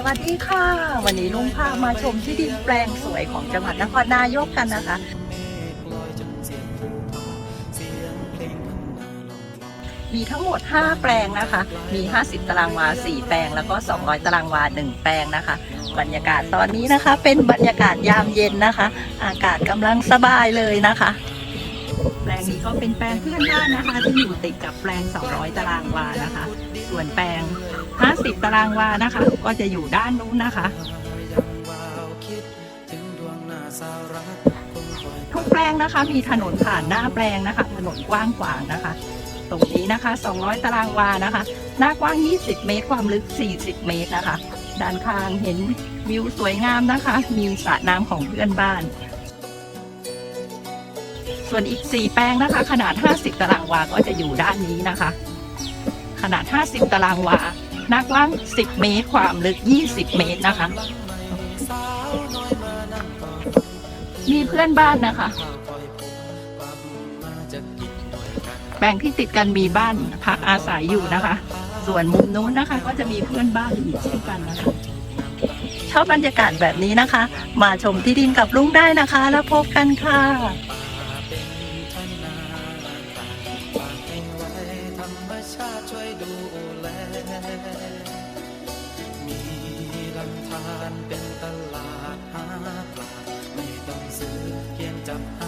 สวัสดีค่ะ วันนี้ลุงพามาชมที่ดินแปลงสวยของจังหวัดนครนายกกันนะคะ มีทั้งหมด 5 แปลงนะคะ มี 50 ตารางวา 4 แปลงแล้วก็ 200 ตารางวา 1 แปลงนะคะ บรรยากาศตอนนี้นะคะ เป็นบรรยากาศยามเย็นนะคะ อากาศกำลังสบายเลยนะคะ แปลงนี้ก็เป็นแปลงเพื่อนบ้านนะคะ ที่อยู่ติดกับแปลง 200 ตารางวานะคะ ส่วนแปลง 50 ตารางวานะคะ ก็จะอยู่ด้านนู้นนะคะ ทุกแปลงนะคะ มีถนนผ่านหน้าแปลงนะคะ ถนนกว้างขวางนะคะ ตรงนี้นะคะ 200 ตารางวานะคะ หน้ากว้าง 20 เมตร ความลึก 40 เมตรนะคะ ด้านข้างเห็นวิวสวยงามนะคะ มีสระน้ำของเพื่อนบ้านส่วนอีก 4 แปลงนะคะ ขนาด 50 ตารางวา ก็จะอยู่ด้านนี้นะคะ ขนาด 50 ตารางวา นักล่าง 10 เมตร ความลึก 20 เมตรนะคะ มีเพื่อนบ้านนะคะ แบ่งที่ติดกันมีบ้านพักอาศัยอยู่นะคะ ส่วนมุมนู้นนะคะ ก็จะมีเพื่อนบ้านอีกเช่นกันนะคะชอบบรรยากาศแบบนี้นะคะ มาชมที่ดินกับลุงได้นะคะ แล้วพบกันค่ะ รมชาติช่วยดูแล มีลำธารเป็นตลาดหาปลา ไม่ต้องซื้อเพียงจับหา